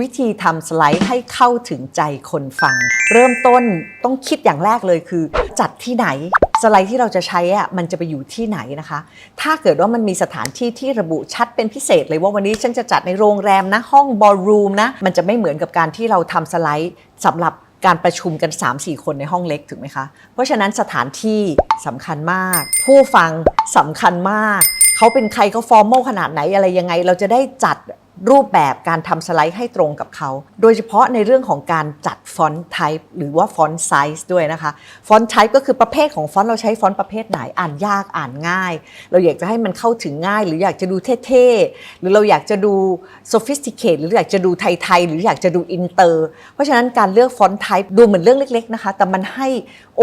วิธีทำสไลด์ให้เข้าถึงใจคนฟัง เริ่มต้นต้องคิดอย่างแรกเลยคือ จัดที่ไหนสไลด์ที่เราจะใช้อะมันจะไปอยู่ที่ไหนนะคะ ถ้าเกิดว่ามันมีสถานที่ที่ระบุชัดเป็นพิเศษเลยว่าวันนี้ฉันจะจัดในโรงแรมนะห้องบอลรูมนะมันจะไม่เหมือนกับการที่เราทำสไลด์สำหรับการประชุมกัน 3-4 คนในห้องเล็กถูกไหมคะ เพราะฉะนั้นสถานที่สำคัญมาก ผู้ฟังสำคัญมาก เขาเป็นใครเขาฟอร์มอลขนาดไหนอะไรยังไง เราจะได้จัดรูปแบบการทำสไลด์ให้ตรงกับเขา โดยเฉพาะในเรื่องของการจัดฟอนต์ไทป์หรือว่าฟอนต์ไซส์ด้วยนะคะ ฟอนต์ไทป์ก็คือประเภทของฟอนต์เราใช้ฟอนต์ประเภทไหน อ่านยากอ่านง่าย เราอยากจะให้มันเข้าถึงง่าย หรืออยากจะดูเท่ๆ หรือเราอยากจะดู sophisticate หรืออยากจะดูไทยๆ หรืออยากจะดูอินเตอร์ เพราะฉะนั้นการเลือกฟอนต์ไทป์ดูเหมือนเรื่องเล็กๆนะคะ แต่มันให้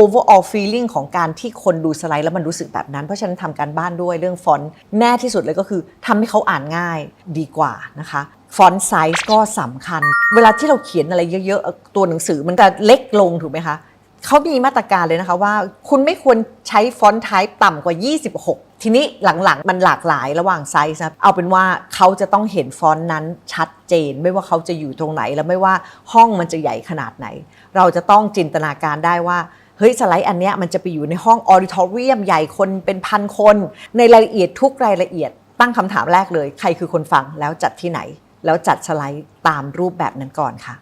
overall feeling ของการที่คนดูสไลด์แล้วมันรู้สึกแบบนั้น เพราะฉะนั้นทำการบ้านด้วยเรื่องฟอนต์แน่ที่สุดเลยก็คือทำให้เขาอ่านง่ายดีกว่านะคะฟอนต์ไซส์ก็สำคัญ เวลาที่เราเขียนอะไรเยอะๆ ตัวหนังสือมันจะเล็กลงถูกไหมคะเขามีมาตรการเลยนะคะว่า คุณไม่ควรใช้ฟอนต์ไทป์ต่ำกว่า 26 ทีนี้หลังๆ มันหลากหลายระหว่างไซส์นะเอาเป็นว่าเขาจะต้องเห็นฟอนต์นั้นชัดเจน ไม่ว่าเขาจะอยู่ตรงไหน แล้วไม่ว่าห้องมันจะใหญ่ขนาดไหน เราจะต้องจินตนาการได้ว่าเฮ้ยสไลด์อันเนี้ยมันจะไปอยู่ในห้องออดิทอเรียมใหญ่คนเป็นพันคน ในรายละเอียดทุกรายละเอียด ตั้งคำถามแรกเลย ใครคือคนฟังแล้วจัดที่ไหน แล้วจัดสไลด์ตามรูปแบบนั้นก่อนค่ะ